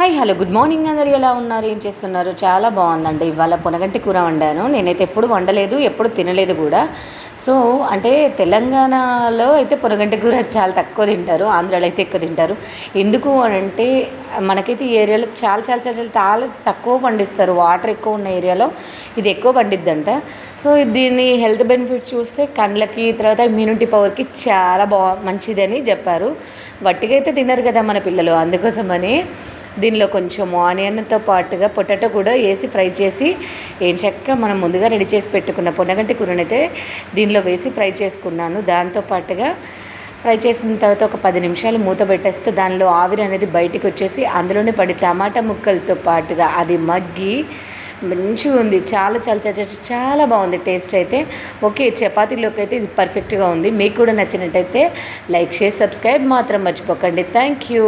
Hi hello good morning అందరు. ఎలా ఉన్నారు? ఏం చేస్తున్నారు? చాలా బాగుందండి. ఇవాళ పొనగంటి కూర వండాను. నేనైతే ఎప్పుడు వండలేదు ఎప్పుడు తినలేదు కూడా. సో అంటే తెలంగాణలో అయితే పొనగంటి కూర చాలా తక్కువ తింటారు. ఆంధ్రాలో అయితే ఎక్కువ తింటారు. ఎందుకు అని అంటే మనకైతే ఈ ఏరియాలో చాలా చాలా చాలా చాలా చాలా తక్కువ పండిస్తారు. వాటర్ ఎక్కువ ఉన్న ఏరియాలో ఇది ఎక్కువ పండిద్దంట. సో దీన్ని హెల్త్ బెనిఫిట్ చూస్తే కండ్లకి తర్వాత ఇమ్యూనిటీ పవర్కి చాలా బా మంచిదని చెప్పారు. వట్టిగా అయితే తినరు కదా మన పిల్లలు. అందుకోసమని దీనిలో కొంచెం ఆనియన్తో పాటుగా పొటాటో కూడా వేసి ఫ్రై చేసి ఏం చక్క మనం ముందుగా రెడీ చేసి పెట్టుకున్న పొన్నగంటి కూరనైతే దీనిలో వేసి ఫ్రై చేసుకున్నాను. దాంతో పాటుగా ఫ్రై చేసిన తర్వాత ఒక పది నిమిషాలు మూత పెట్టేస్తే దానిలో ఆవిరి అనేది బయటికి వచ్చేసి అందులోనే పడి టమాటా ముక్కలతో పాటుగా అది మగ్గి మంచిగా ఉంది. చాలా చాలా చాలా చాలా బాగుంది. టేస్ట్ అయితే ఓకే చపాతీలోకి అయితే ఇది పర్ఫెక్ట్గా ఉంది. మీకు కూడా నచ్చినట్టయితే లైక్ షేర్ సబ్స్క్రైబ్ మాత్రం మర్చిపోకండి. Thank you.